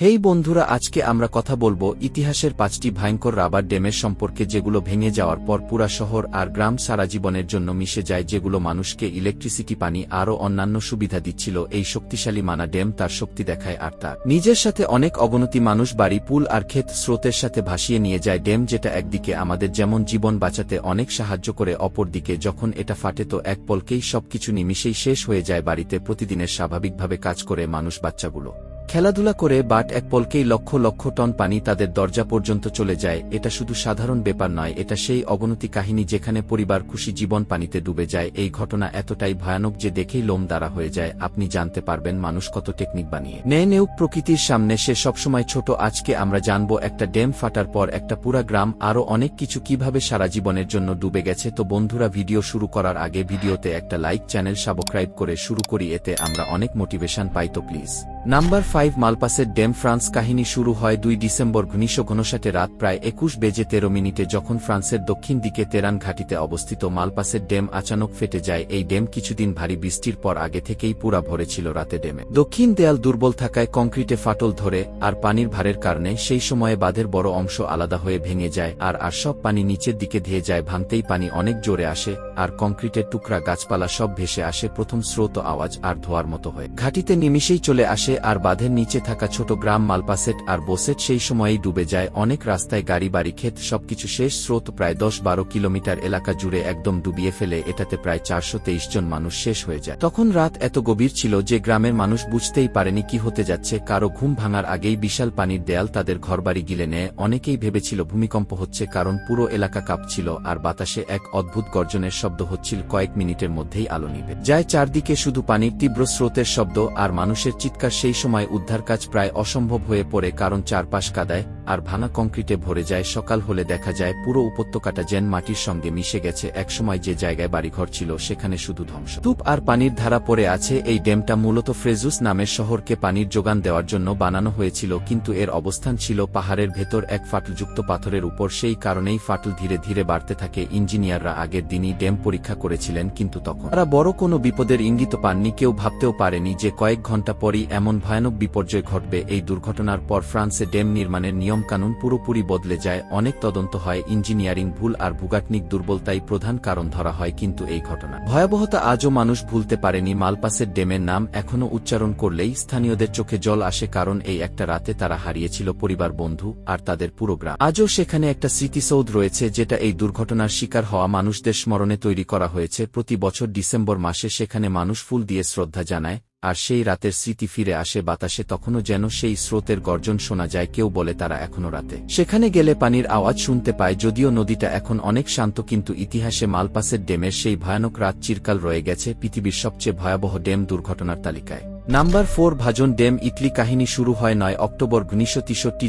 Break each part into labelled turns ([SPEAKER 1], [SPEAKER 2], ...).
[SPEAKER 1] হেই বন্ধুরা, আজকে আমরা কথা বলব ইতিহাসের পাঁচটি ভয়ঙ্কর রাবার ড্যামের সম্পর্কে যেগুলো ভেঙে যাওয়ার পর পুরা শহর আর গ্রাম সারা জীবনের জন্য মিশে যায়, যেগুলো মানুষকে ইলেকট্রিসিটি, পানি আরও অন্যান্য সুবিধা দিচ্ছিল। এই শক্তিশালী মানা ড্যাম তার শক্তি দেখায় আর তার নিজের সাথে অনেক অবনতি মানুষ বাড়ি, পুল আর ক্ষেত স্রোতের সাথে ভাসিয়ে নিয়ে যায় ড্যাম, যেটা একদিকে আমাদের যেমন জীবন বাঁচাতে অনেক সাহায্য করে, অপরদিকে যখন এটা ফাটে তো এক পলকেই সবকিছু নিমিশেই শেষ হয়ে যায়। বাড়িতে প্রতিদিনের স্বাভাবিকভাবে কাজ করে মানুষ বাচ্চাগুলো। খেলাধুলা করে বাট এক পলকেই লক্ষ লক্ষ টন পানি তাদের দরজা পর্যন্ত চলে যায়। এটা শুধু সাধারণ ব্যাপার নয়, এটা সেই অবনতি কাহিনী যেখানে পরিবার খুশি জীবন পানিতে ডুবে যায়। এই ঘটনা এতটাই ভয়ানক যে দেখেই লোম দ্বারা হয়ে যায়। আপনি জানতে পারবেন মানুষ কত টেকনিক বানিয়ে। নেয় নেউ প্রকৃতির সামনে, সে সবসময় ছোট। আজকে আমরা জানব একটা ড্যাম ফাটার পর একটা পুরা গ্রাম, আরও অনেক কিছু কীভাবে সারা জীবনের জন্য ডুবে গেছে। তো বন্ধুরা, ভিডিও শুরু করার আগে ভিডিওতে একটা লাইক, চ্যানেল সাবস্ক্রাইব করে শুরু করি, এতে আমরা অনেক মোটিভেশন পাই। তো প্লিজ। নাম্বার ফাইভ মালপাসের ডেম ফ্রান্স কাহিনী শুরু হয় দুই ডিসেম্বর উনিশশো ঘনষাটে রাত প্রায় একুশ বেজে তেরো মিনিটে যখন ফ্রান্সের দক্ষিণ দিকে তেরান ঘাটিতে অবস্থিত মালপাসের ডেম আচানক ফেটে যায়। এই ডেম কিছুদিন ভারী বৃষ্টির পর আগে থেকেই পুরা ভরেছিল রাতে ডেমে। দক্ষিণ দেয়াল দুর্বল থাকায় কংক্রিটে ফাটল ধরে আর পানির ভারের কারণে সেই সময়ে বাঁধের বড় অংশ আলাদা হয়ে ভেঙে যায় আর আর সব পানি নিচের দিকে ধেয়ে যায়, ভাঙতেই পানি অনেক জোরে আসে আর কংক্রিটের টুকরা গাছপালা সব ভেসে আসে প্রথম স্রোত আওয়াজ আর ধোয়ার মতো হয়ে। ঘাটিতে নিমিশেই চলে আসে আর বাঁধের নিচে থাকা ছোট গ্রাম মালপাসেট আর বোসেট সেই সময়েই ডুবে যায়। অনেক রাস্তায় গাড়ি, বাড়ি, ক্ষেত সবকিছু শেষ। স্রোত প্রায় দশ বারো কিলোমিটার। এলাকা জুড়ে একদম ডুবিয়ে ফেলে। এটাতে প্রায় চারশো তেইশ জন মানুষ শেষ হয়ে যায়। তখন রাত এত গভীর ছিল যে গ্রামের মানুষ বুঝতেই পারেনি কি হতে যাচ্ছে। কারও ঘুম ভাঙার আগেই বিশাল পানির দেয়াল তাদের ঘরবাড়ি গিলে নেয়। অনেকেই ভেবেছিল ভূমিকম্প হচ্ছে কারণ পুরো এলাকা কাঁপছিল আর বাতাসে এক অদ্ভুত গর্জনের শব্দ হচ্ছিল। কয়েক মিনিটের মধ্যেই আলো নিবে যায়। চারদিকে শুধু পানির তীব্র স্রোতের শব্দ আর মানুষের চিৎকার সেই সময় উদ্ধার কাজ প্রায় অসম্ভব হয়ে পড়ে কারণ চারপাশ কাদায়, আর ভাঙা কংক্রিটে ভরে যায়, সকাল হলে দেখা যায় পুরো উপত্যকাটা জেন মাটির সঙ্গে মিশে গেছে, একসময় যে জায়গায় বাড়িঘর ছিল সেখানে শুধু ধ্বংস। তুপ আর পানির ধারা পড়ে আছে এই ড্যামটা মূলত ফ্রেজুস নামের শহরকে পানির যোগান দেওয়ার জন্য বানানো হয়েছিল, কিন্তু এর অবস্থান ছিল পাহাড়ের ভেতর এক ফাটলযুক্ত পাথরের উপর, সেই কারণেই ফাটল ধীরে ধীরে বাড়তে থাকে, ইঞ্জিনিয়াররা আগের দিনই ড্যাম পরীক্ষা করেছিলেন, কিন্তু তখন তারা বড় কোনো বিপদের ইঙ্গিত পাননি, কেউ ভাবতেও পারেনি যে কয়েক ঘণ্টা পরই এমন ভয়ানক বিপর্যয় ঘটবে, এই দুর্ঘটনার পর ফ্রান্সে ড্যাম নির্মাণের নিয়মকানুন পুরোপুরি বদলে যায়, অনেক তদন্ত হয়, ইঞ্জিনিয়ারিং ভুল আর ভূগাটনিক দুর্বলতাই প্রধান কারণ ধরা হয় কিন্তু এই ঘটনা। ভয়াবহতা আজও মানুষ ভুলতে পারেনি, মালপাসের ড্যামের নাম এখনও উচ্চারণ করলেই স্থানীয়দের চোখে জল আসে কারণ এই একটা রাতে তারা হারিয়েছিল পরিবার, বন্ধু আর তাদের পুরো গ্রাম। আজও সেখানে একটা স্মৃতিসৌধ রয়েছে যেটা এই দুর্ঘটনার শিকার হওয়া মানুষদের স্মরণে তৈরি করা হয়েছে। প্রতি বছর ডিসেম্বর মাসে সেখানে মানুষ ফুল দিয়ে শ্রদ্ধা জানায় আর সেই রাতের স্মৃতি ফিরে আসে বাতাসে তখনও যেন সেই স্রোতের গর্জন শোনা যায়, কেউ বলে তারা এখনও রাতে। সেখানে গেলে পানির আওয়াজ শুনতে পায়, যদিও নদীটা এখন অনেক শান্ত, কিন্তু ইতিহাসে মালপাসের ডেমের সেই ভয়ানক রাত চিরকাল রয়ে গেছে পৃথিবীর সবচেয়ে ভয়াবহ ডেম দুর্ঘটনার তালিকায়। Number four Vajont dam Italy কাহিনী শুরু হয় নয় অক্টোবর উনিশশো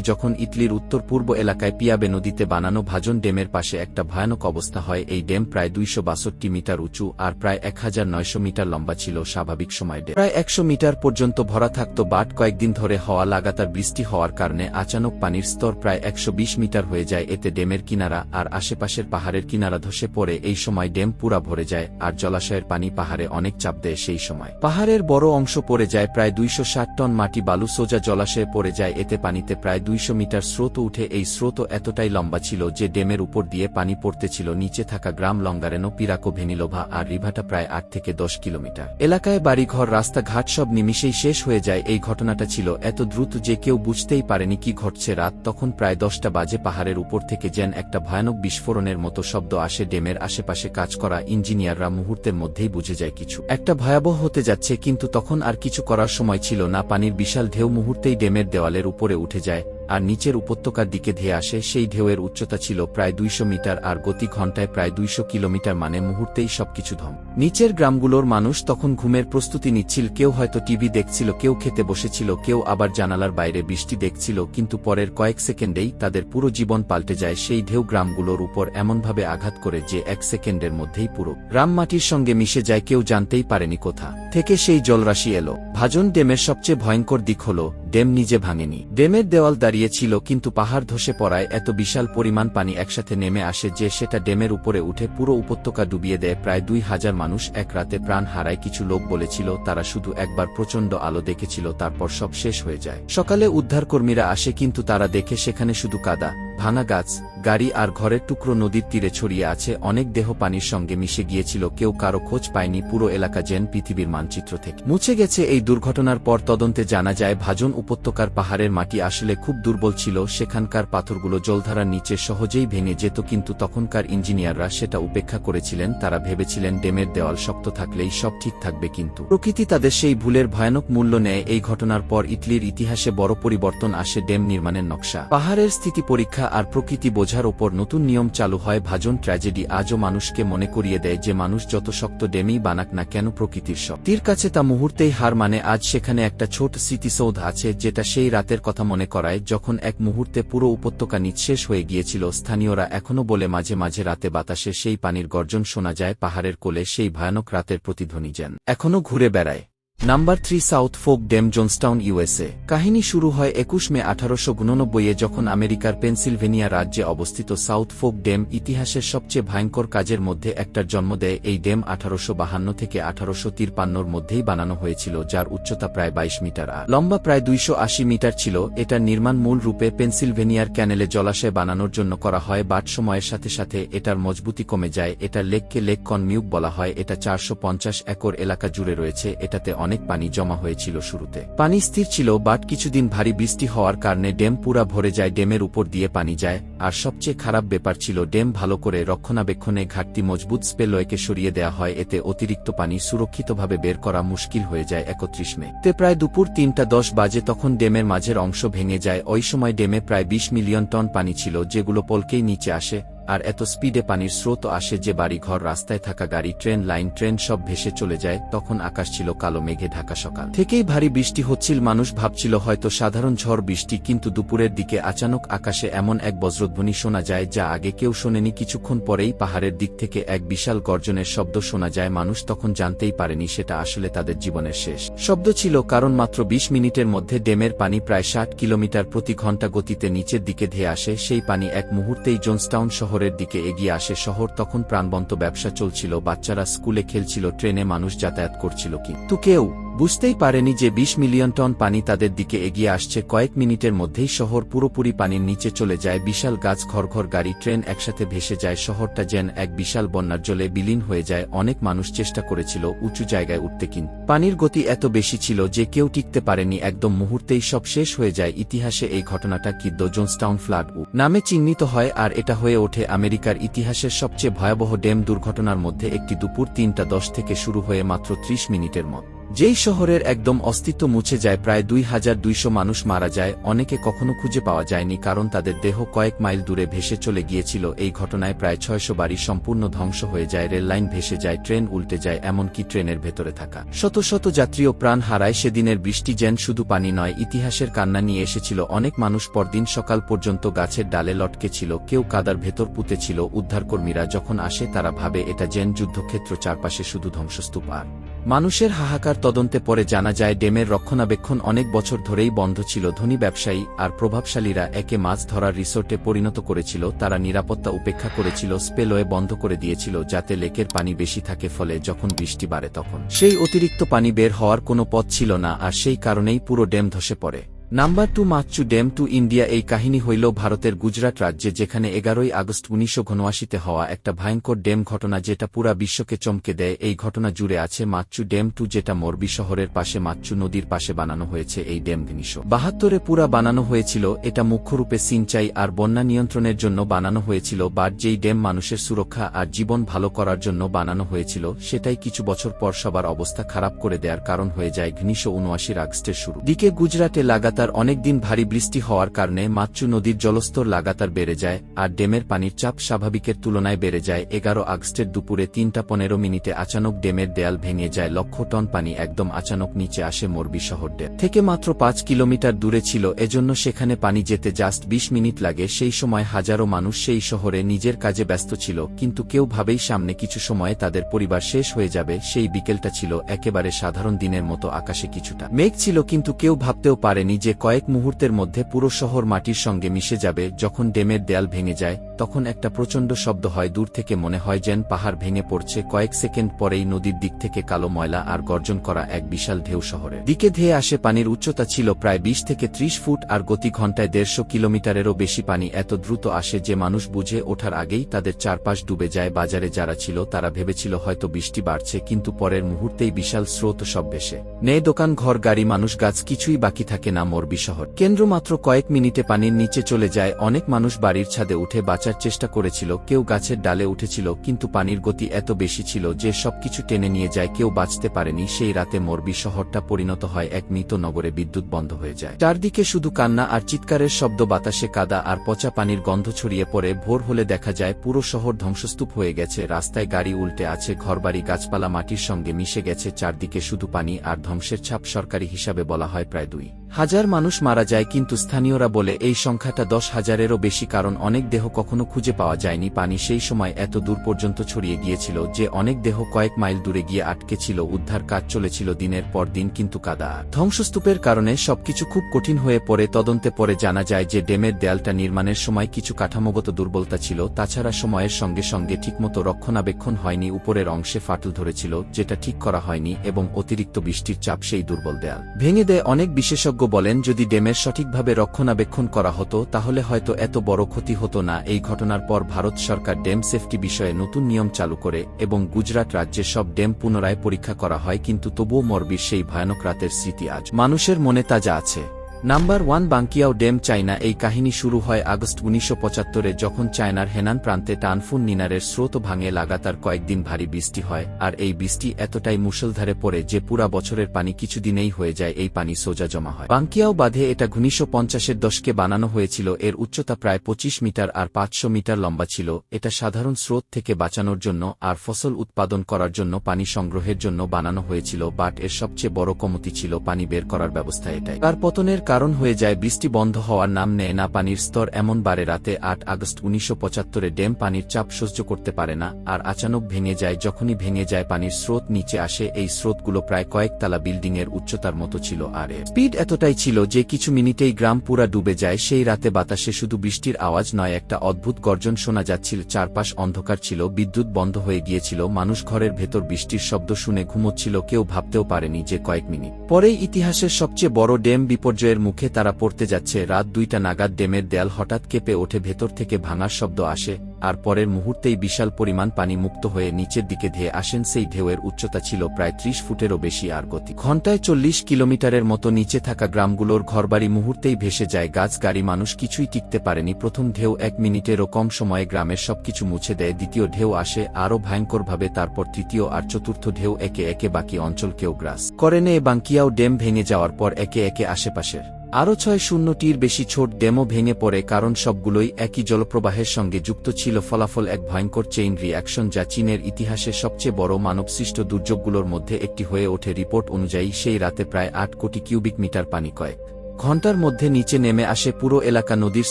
[SPEAKER 1] যখন ইটলির উত্তর পূর্ব এলাকায় পিয়াবে নদীতে বানানো ভাজন ডেমের পাশে একটা ভয়ানক অবস্থা হয়, এই ডেম প্রায় দুইশো বাষট্টি মিটার উঁচু আর প্রায় এক হাজার নয়শো মিটার লম্বা ছিল স্বাভাবিক সময় ডেম প্রায় একশো মিটার পর্যন্ত ভরা থাকত বাট কয়েকদিন ধরে হওয়া লাগাতার বৃষ্টি হওয়ার কারণে আচানক পানির স্তর প্রায় একশো বিশ মিটার হয়ে যায়, এতে ডেমের কিনারা আর আশেপাশের পাহাড়ের কিনারা ধসে পড়ে, এই সময় ডেম পুরা ভরে যায় আর জলাশয়ের পানি পাহাড়ে অনেক চাপ দেয় সেই সময়। পাহাড়ের বড় অংশ পড়ে যায় প্রায় দুইশ ষাট টন মাটি বালু সোজা জলাশয়ে পড়ে যায়। এতে পানিতে প্রায় দুইশো মিটার স্রোত উঠে এই স্রোত এতটাই লম্বা ছিল যে ডেমের উপর দিয়ে পানি পড়তেছিল। নিচে থাকা গ্রাম লঙ্গারেনো পিরাকো, ভেনিলোভা আর রিভাটা প্রায় আট থেকে দশ কিলোমিটার। এলাকায় বাড়িঘর, রাস্তাঘাট সব নিমিশেই শেষ হয়ে যায়। এই ঘটনাটা ছিল এত দ্রুত যে কেউ বুঝতেই পারেনি কি ঘটছে রাত। তখন প্রায় দশটা বাজে পাহাড়ের উপর থেকে যেন একটা ভয়ানক বিস্ফোরণের মতো শব্দ আসে ডেমের আশেপাশে কাজ করা ইঞ্জিনিয়াররা মুহূর্তের মধ্যেই বুঝে যায় কিছু। একটা ভয়াবহ হতে যাচ্ছে, কিন্তু তখন আর কিছু করার সময় ছিল না পানির বিশাল ঢেউ মুহূর্তেই ডেমের দেওয়ালের উপরে উঠে যায়। আর নিচের উপত্যকার দিকে ধেয়ে আসে, সেই ঢেউয়ের উচ্চতা ছিল প্রায় দুইশো মিটার আর গতি ঘন্টায় প্রায় দুইশো কিলোমিটার মানে মুহূর্তেই সবকিছু ধম। নিচের গ্রামগুলোর মানুষ তখন ঘুমের প্রস্তুতি নিচ্ছিল, কেউ হয়তো টিভি দেখছিল, কেউ খেতে বসেছিল, কেউ আবার জানালার বাইরে বৃষ্টি দেখছিল, কিন্তু পরের কয়েক সেকেন্ডেই তাদের পুরো জীবন পাল্টে যায়, সেই ঢেউ গ্রামগুলোর উপর এমনভাবে আঘাত করে যে এক সেকেন্ডের মধ্যেই পুরো গ্রাম মাটির সঙ্গে মিশে যায়, কেউ জানতেই পারেনি কোথা থেকে সেই জলরাশি এলো। ভাজন ডেমের সবচেয়ে ভয়ঙ্কর দিক হল, ডেম নিজে ভাঙেনি। ডেমের দেওয়াল দাঁড়িয়ে দাঁড়িয়েছিল কিন্তু পাহাড় ধসে পড়ায় এত বিশাল পরিমাণ পানি একসাথে নেমে আসে যে সেটা ডেমের উপরে উঠে পুরো উপত্যকা ডুবিয়ে দেয়। প্রায় দুই হাজার মানুষ এক রাতে প্রাণ হারায় কিছু লোক বলেছিল, তারা শুধু একবার প্রচণ্ড আলো দেখেছিল, তারপর সব শেষ হয়ে যায়। সকালে উদ্ধারকর্মীরা আসে কিন্তু তারা দেখে সেখানে শুধু কাদা। ভাঙা গাছ গাড়ি আর ঘরের টুকরো নদীর তীরে ছড়িয়ে আছে, অনেক দেহ পানির সঙ্গে মিশে গিয়েছিল, কেউ কারও খোঁজ পায়নি, পুরো এলাকা যেন পৃথিবীর মানচিত্র থেকে। মুছে গেছে এই দুর্ঘটনার পর তদন্তে জানা যায়, ভাজন উপত্যকার পাহাড়ের মাটি আসলে খুব দুর্বল ছিল, সেখানকার পাথরগুলো জলধারার নিচে সহজেই ভেঙে যেত, কিন্তু তখনকার ইঞ্জিনিয়াররা সেটা উপেক্ষা করেছিলেন, তারা ভেবেছিলেন ডেমের দেওয়াল শক্ত থাকলেই সব ঠিক থাকবে, কিন্তু প্রকৃতি তাদের সেই ভুলের ভয়ানক মূল্য নেয়, এই ঘটনার পর ইটলির ইতিহাসে বড় পরিবর্তন আসে ডেম নির্মাণের নকশা। পাহাড়ের স্থিতি পরীক্ষা আর প্রকৃতি বোঝার ওপর নতুন নিয়ম চালু হয় ভাজন ট্র্যাজেডি। আজও মানুষকে মনে করিয়ে দেয় যে মানুষ যত শক্ত ডেমেই বানাক না কেন প্রকৃতির সব। তীর কাছে তা মুহূর্তেই হার মানে আজ সেখানে একটা ছোট স্মৃতিসৌধ আছে যেটা সেই রাতের কথা মনে করায় যখন এক মুহূর্তে পুরো উপত্যকা নিঃশেষ হয়ে গিয়েছিল। স্থানীয়রা এখনও বলে মাঝে মাঝে রাতে বাতাসে সেই পানির গর্জন শোনা যায়, পাহাড়ের কোলে সেই ভয়ানক রাতের প্রতিধ্বনি যেন এখনও ঘুরে বেড়ায়। Number three South Fork dam Johnstown, USA. কাহিনী শুরু হয় একুশ মে আঠারোশো গুণনব্বইয়ে যখন আমেরিকার পেনসিলভেনিয়া রাজ্যে অবস্থিত সাউথ ফোক ডেম ইতিহাসের সবচেয়ে ভয়ঙ্কর কাজের মধ্যে একটার জন্ম দেয়, এই ডেম আঠারোশো বাহান্ন থেকে আঠারোশো তিরপান্নর মধ্যেই বানানো হয়েছিল, যার উচ্চতা প্রায় বাইশ মিটার। আর লম্বা প্রায় দুইশো আশি মিটার ছিল, এটার নির্মাণ মূল রূপে পেনসিলভেনিয়ার ক্যানেলে জলাশয় বানানোর জন্য করা হয়, বাট সময়ের সাথে সাথে এটার মজবুতি কমে যায় এটার লেককে লেক কনমিউক বলা হয়, এটা চারশো পঞ্চাশ একর এলাকা জুড়ে রয়েছে, এটাতে অনেক পানি জমা হয়েছিল শুরুতে। পানি স্থির ছিল, বাট কিছুদিন ভারী বৃষ্টি হওয়ার কারণে ডেম পুরা ভরে যায় ডেমের উপর দিয়ে পানি যায়। আর সবচেয়ে খারাপ ব্যাপার ছিল ডেম ভালো করে রক্ষণাবেক্ষণে ঘাটতি মজবুত স্পেলয়কে সরিয়ে দেওয়া হয়, এতে অতিরিক্ত পানি সুরক্ষিতভাবে বের করা মুশকিল হয়ে যায় একত্রিশ মে। তে প্রায় দুপুর তিনটা দশ বাজে তখন ডেমের মাঝের অংশ ভেঙে যায়। ওই সময় ডেমে প্রায় বিশ মিলিয়ন টন পানি ছিল, যেগুলো পলকেই নিচে আসে। আর এত স্পিডে পানির স্রোত আসে যে বাড়ি ঘর রাস্তায় থাকা গাড়ি, ট্রেন লাইন, ট্রেন সব ভেসে চলে যায়, তখন আকাশ ছিল কালো মেঘে ঢাকা সকাল। থেকেই ভারী বৃষ্টি হচ্ছিল, মানুষ ভাবছিল হয়তো সাধারণ ঝড় বৃষ্টি, কিন্তু দুপুরের দিকে আচানক আকাশে এমন এক বজ্রধ্বনি শোনা যায় যা আগে কেউ শোনেনি, কিছুক্ষণ পরেই পাহাড়ের দিক থেকে এক বিশাল গর্জনের শব্দ শোনা যায়, মানুষ তখন জানতেই পারেনি সেটা আসলে তাদের জীবনের শেষ। শব্দ ছিল কারণ মাত্র ২০ মিনিটের মধ্যে ডেমের পানি প্রায় ষাট কিলোমিটার প্রতি ঘণ্টা গতিতে নিচের দিকে ধেয়ে আসে, সেই পানি এক মুহূর্তেই জোনস্টাউন শহর শহরের দিকে এগিয়ে আসে শহর তখন প্রাণবন্ত ব্যবসা চলছিল, বাচ্চারা স্কুলে খেলছিল, ট্রেনে মানুষ যাতায়াত করছিল, কিন্তু কেউ বুঝতেই পারেনি যে ২০ মিলিয়ন টন পানি তাদের দিকে এগিয়ে আসছে। কয়েক মিনিটের মধ্যেই শহর পুরোপুরি পানির নিচে চলে যায়। বিশাল গাছ ঘর ঘর গাড়ি, ট্রেন একসাথে ভেসে যায়। শহরটা যেন এক বিশাল বন্যার জলে বিলীন হয়ে যায়। অনেক মানুষ চেষ্টা করেছিল উঁচু জায়গায় উঠতে কিন পানির গতি এত বেশি ছিল যে কেউ টিকতে পারেনি। একদম মুহূর্তেই সব শেষ হয়ে যায়। ইতিহাসে এই ঘটনাটা কি জোনসটাউন ফ্লাড নামে চিহ্নিত হয়, আর এটা হয়ে ওঠে আমেরিকার ইতিহাসের সবচেয়ে ভয়াবহ ডেম দুর্ঘটনার মধ্যে একটি। দুপুর তিনটা দশ থেকে শুরু হয়ে মাত্র ত্রিশ মিনিটের মত। যেই শহরের একদম অস্তিত্ব মুছে যায় প্রায় দুই হাজার দুইশো মানুষ মারা যায়, অনেকে কখনো খুঁজে পাওয়া যায়নি কারণ তাদের দেহ কয়েক মাইল দূরে ভেসে চলে গিয়েছিল। এই ঘটনায় প্রায় ছয়শো বাড়ি সম্পূর্ণ ধ্বংস হয়ে যায় রেললাইন ভেসে যায়, ট্রেন উল্টে যায়, এমনকি ট্রেনের ভেতরে থাকা। শত শত যাত্রীও প্রাণ হারায়, সেদিনের বৃষ্টি যেন শুধু পানি নয়, ইতিহাসের কান্না নিয়ে এসেছিল। অনেক মানুষ পরদিন সকাল পর্যন্ত গাছের ডালে লটকে ছিল কেউ কাদার ভেতর পুঁতেছিল, উদ্ধারকর্মীরা যখন আসে তারা ভাবে এটা জেন যুদ্ধক্ষেত্র চারপাশে শুধু ধ্বংসস্তূপ আর মানুষের হাহাকার তদন্তে পরে জানা যায়, ডেমের রক্ষণাবেক্ষণ অনেক বছর ধরেই বন্ধ ছিল। ধনী ব্যবসায়ী আর প্রভাবশালীরা একে মাছ ধরার রিসোর্টে পরিণত করেছিল। তারা নিরাপত্তা উপেক্ষা করেছিল স্পেলোয়ে বন্ধ করে দিয়েছিল যাতে লেকের পানি বেশি থাকে, ফলে যখন বৃষ্টি বাড়ে তখন। সেই অতিরিক্ত পানি বের হওয়ার কোনো পথ ছিল না, আর সেই কারণেই পুরো ডেম ধসে পড়ে। Number two Machchhu dam two India এই কাহিনী হইল ভারতের গুজরাট রাজ্যে যেখানে এগারোই আগস্ট উনিশশো ঘনআশিতে হওয়া একটা ভয়ঙ্কর ডেম ঘটনা যেটা পুরা বিশ্বকে চমকে দেয়। এই ঘটনা জুড়ে আছে মাচ্চু ডেম টু যেটা মোরবি শহরের পাশে মাচ্চু নদীর পাশে বানানো হয়েছে এই ডেম উনিশশো বাহাত্তরে পুরা বানানো হয়েছিল, এটা মুখ্যরূপে সিঞ্চাই আর বন্যা নিয়ন্ত্রণের জন্য বানানো হয়েছিল, বাট যেই ডেম মানুষের সুরক্ষা আর জীবন ভালো করার জন্য বানানো হয়েছিল, সেটাই কিছু বছর পর সবার অবস্থা খারাপ করে দেওয়ার কারণ হয়ে যায় উনিশশো উনআশির আগস্টের শুরু। দিকে গুজরাটে লাগাতার লাগাতার অনেকদিন ভারী বৃষ্টি হওয়ার কারণে মাচ্চু নদীর জলস্তর লাগাতার বেড়ে যায় আর ডেমের পানির চাপ স্বাভাবিকের তুলনায় বেড়ে যায়। এগারো আগস্টের দুপুরে তিনটা পনেরো মিনিটে আচানক ডেমের দেয়াল ভেঙে যায়। লক্ষ টন পানি একদম আচানক নিচে আসে মোরবি শহর ডেম। থেকে মাত্র পাঁচ কিলোমিটার দূরে ছিল, এজন্য সেখানে পানি যেতে জাস্ট ২০ মিনিট লাগে। সেই সময় হাজারো মানুষ সেই শহরে নিজের কাজে ব্যস্ত ছিল, কিন্তু কেউ ভাবেই সামনে কিছু সময়ে তাদের পরিবার শেষ হয়ে যাবে। সেই বিকেলটা ছিল একেবারে সাধারণ দিনের মতো আকাশে কিছুটা মেঘ ছিল, কিন্তু কেউ ভাবতেও পারেনি যে কয়েক মুহূর্তের মধ্যে পুরো শহর মাটির সঙ্গে মিশে যাবে, যখন ডেমের দেয়াল ভেঙে যায়, তখন একটা প্রচণ্ড শব্দ হয় দূর থেকে মনে হয় যেন পাহাড় ভেঙে পড়ছে। কয়েক সেকেন্ড পরেই নদীর দিক থেকে কালো ময়লা আর গর্জন করা এক বিশাল ঢেউ শহরে দিকে। ধেয়ে আসে পানির উচ্চতা ছিল প্রায় বিশ থেকে ত্রিশ ফুট আর গতি ঘন্টায় দেড়শো কিলোমিটারেরও বেশি। পানি এত দ্রুত আসে যে মানুষ বুঝে ওঠার আগেই তাদের চারপাশ ডুবে যায়। বাজারে যারা ছিল তারা ভেবেছিল হয়তো বৃষ্টি বাড়ছে, কিন্তু পরের মুহূর্তেই বিশাল স্রোত সব বেশে নেই দোকান, ঘর, গাড়ি, মানুষ, গাছ, কিছুই বাকি থাকে না। মরবি শহর। কেন্দ্র মাত্র কয়েক মিনিটে পানির নিচে চলে যায়, অনেক মানুষ বাড়ির ছাদে উঠে বাঁচার চেষ্টা করেছিল, কেউ গাছের ডালে উঠেছিল, কিন্তু পানির গতি এত বেশি ছিল যে সবকিছু টেনে নিয়ে যায়, কেউ বাঁচতে পারেনি, সেই রাতে মরবি শহরটা পরিণত হয় এক মৃত নগরে বিদ্যুৎ বন্ধ হয়ে যায়। চারদিকে শুধু কান্না আর চিৎকারের শব্দ, বাতাসে কাদা আর পচা পানির গন্ধ ছড়িয়ে পড়ে, ভোর হলে দেখা যায় পুরো শহর ধ্বংসস্তূপ হয়ে গেছে, রাস্তায় গাড়ি উল্টে আছে, ঘরবাড়ি, গাছপালা মাটির সঙ্গে মিশে গেছে, চারদিকে শুধু পানি আর ধ্বংসের ছাপ সরকারি হিসাবে বলা হয় প্রায় দুই। হাজার মানুষ মারা যায় কিন্তু স্থানীয়রা বলে এই সংখ্যাটা দশ হাজারেরও বেশি কারণ অনেক দেহ কখনো খুঁজে পাওয়া যায়নি। পানি সেই সময় এত দূর পর্যন্ত ছড়িয়ে গিয়েছিল যে অনেক দেহ কয়েক মাইল দূরে গিয়ে আটকে ছিল। উদ্ধার কাজ চলেছিল দিনের পর দিন কিন্তু কাদা। ধ্বংসস্তূপের কারণে সবকিছু খুব কঠিন হয়ে পড়ে। তদন্তে পরে জানা যায় যে ডেমের দেয়ালটা নির্মাণের সময় কিছু কাঠামোগত দুর্বলতা ছিল। তাছাড়া সময়ের সঙ্গে সঙ্গে ঠিকমতো রক্ষণাবেক্ষণ হয়নি। উপরের অংশে ফাটল ধরেছিল, যেটা ঠিক করা হয়নি এবং অতিরিক্ত বৃষ্টির চাপ সেই দুর্বল দেয়াল। ভেঙে দেয় অনেক বিশেষজ্ঞ বলেন, যদি ডেমের সঠিকভাবে রক্ষণাবেক্ষণ করা হতো, তাহলে হয়তো এত বড় ক্ষতি হতো না। এই ঘটনার পর ভারত সরকার ডেম সেফটি বিষয়ে নতুন নিয়ম চালু করে এবং গুজরাট রাজ্যে সব ডেম পুনরায় পরীক্ষা করা হয়, কিন্তু তবুও মরবির সেই ভয়ানক রাতের স্মৃতি আজ। মানুষের মনে তাজা আছে। Number one Banqiao dam China এই কাহিনী শুরু হয় আগস্ট উনিশশো পঁচাত্তরে যখন চায়নার হেনান প্রান্তে টানফুন নিনারের স্রোত ভাঙে লাগাতার কয়েকদিন ভারী বৃষ্টি হয়, আর এই বৃষ্টি এতটাই মুষলধারে পড়ে যে পুরা বছরের পানি কিছুদিনেই হয়ে যায়, এই পানি সোজা জমা হয়। বাংকিয়াও বাঁধে এটা উনিশশো পঞ্চাশের দশকে বানানো হয়েছিল, এর উচ্চতা প্রায় পঁচিশ মিটার আর পাঁচশো মিটার লম্বা ছিল, এটা সাধারণ স্রোত থেকে বাঁচানোর জন্য আর ফসল উৎপাদন করার জন্য পানি সংগ্রহের জন্য বানানো হয়েছিল, বাট এর সবচেয়ে বড় কমতি ছিল পানি বের করার ব্যবস্থা এটাই। তার পতনের কারণ হয়ে যায় বৃষ্টি বন্ধ হওয়ার নাম নেয় না পানির স্তর। এমন বারে রাতে আট আগস্ট উনিশশো পঁচাত্তরে ড্যাম পানির চাপ সহ্য করতে পারে না, আর আচানক ভেঙে যায়, যখনই ভেঙে যায় পানির স্রোত নিচে আসে, এই স্রোতগুলো প্রায় কয়েকতলা বিল্ডিংয়ের উচ্চতার মতো ছিল, আর স্পিড এতটাই ছিল যে কিছু মিনিটেই গ্রাম পুরা ডুবে যায়। সেই রাতে বাতাসে শুধু বৃষ্টির আওয়াজ নয়, একটা অদ্ভুত গর্জন শোনা যাচ্ছিল। চারপাশ অন্ধকার ছিল, বিদ্যুৎ বন্ধ হয়ে গিয়েছিল, মানুষ ঘরের ভেতর বৃষ্টির শব্দ শুনে ঘুমোচ্ছিল, কেউ ভাবতেও পারেনি যে কয়েক মিনিট পরেই ইতিহাসের সবচেয়ে বড় ড্যাম বিপর্যয়ের মুখে তারা পড়তে যাচ্ছে। রাত দুইটা নাগাদ ডেমের দেয়াল হঠাৎ কেঁপে ওঠে, ভেতর থেকে ভাঙার শব্দ আসে, আর পরের মুহূর্তেই বিশাল পরিমাণ পানি মুক্ত হয়ে নিচের দিকে ধেয়ে আসেন। সেই ঢেউয়ের উচ্চতা ছিল প্রায় ত্রিশ ফুটেরও বেশি আর গতি। ঘণ্টায় চল্লিশ কিলোমিটারের মতো নিচে থাকা গ্রামগুলোর ঘরবাড়ি মুহূর্তেই ভেসে যায়। গাছ, গাড়ি, মানুষ কিছুই টিকতে পারেনি। প্রথম ঢেউ এক মিনিটেরও কম সময়ে গ্রামের সবকিছু মুছে দেয়। দ্বিতীয় ঢেউ আসে আরও ভয়ঙ্করভাবে, তারপর তৃতীয় আর চতুর্থ ঢেউ একে একে বাকি অঞ্চলকেও গ্রাস করেনে বাঙ্কিয়াও ডেম ভেঙে যাওয়ার পর একে একে আশেপাশের আরও ছয় শূন্যটির বেশি ছোট ডেমো ভেঙে পড়ে কারণ সবগুলোই একই জলপ্রবাহের সঙ্গে যুক্ত ছিল ফলাফল এক ভয়ঙ্কর চেইন রিয়াকশন যা চীনের ইতিহাসে সবচেয়ে বড় মানবসৃষ্ট দুর্যোগগুলোর মধ্যে একটি হয়ে ওঠে। রিপোর্ট অনুযায়ী, সেই রাতে প্রায় আট কোটি কিউবিক মিটার পানি কয়েক ঘণ্টার মধ্যে নিচে নেমে আসে পুরো এলাকা নদীর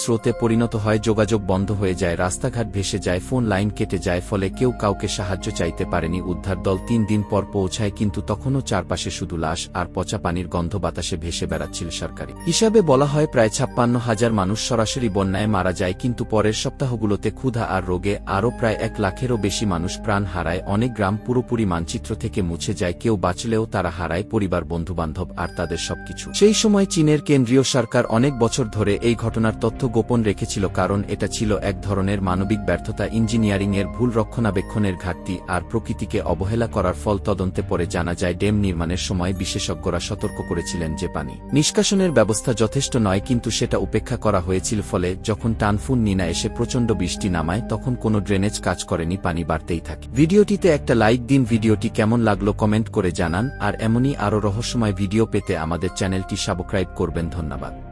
[SPEAKER 1] স্রোতে পরিণত হয় যোগাযোগ বন্ধ হয়ে যায়, রাস্তাঘাট ভেসে যায়, ফোন লাইন কেটে যায়, ফলে কেউ কাউকে সাহায্য চাইতে পারেনি। উদ্ধার দল তিন দিন পর পৌঁছায়, কিন্তু তখনও চারপাশে শুধু লাশ আর পচা পানির গন্ধ বাতাসে ভেসে বেড়াচ্ছিল সরকারি। হিসাবে বলা হয় প্রায় ছাপ্পান্ন হাজার মানুষ সরাসরি বন্যায় মারা যায়, কিন্তু পরের সপ্তাহগুলোতে ক্ষুধা আর রোগে আরও প্রায় এক লাখেরও বেশি মানুষ প্রাণ হারায়। অনেক গ্রাম পুরোপুরি মানচিত্র থেকে মুছে যায়, কেউ বাঁচলেও তারা হারায় পরিবার, বন্ধুবান্ধব আর তাদের সবকিছু। সেই সময় চীনের কেন্দ্রীয় সরকার অনেক বছর ধরে এই ঘটনার তথ্য গোপন রেখেছিল কারণ এটা ছিল এক ধরনের মানবিক ব্যর্থতা ইঞ্জিনিয়ারিংয়ের ভুল রক্ষণাবেক্ষণের ঘাটতি আর প্রকৃতিকে অবহেলা করার ফল তদন্তে পরে জানা যায় ডেম নির্মাণের সময় বিশেষজ্ঞরা সতর্ক করেছিলেন যে পানি নিষ্কাশনের ব্যবস্থা যথেষ্ট নয় কিন্তু সেটা উপেক্ষা করা হয়েছিল ফলে যখন টানফুন নিনা এসে প্রচণ্ড বৃষ্টি নামায় তখন কোনো ড্রেনেজ কাজ করেনি, পানি বাড়তেই থাকে। ভিডিওটিতে একটা লাইক দিন, ভিডিওটি কেমন লাগল কমেন্ট করে জানান, আর এমনই আরও রহস্যময় ভিডিও পেতে আমাদের চ্যানেলটি সাবস্ক্রাইব করবেন। ধন্যবাদ।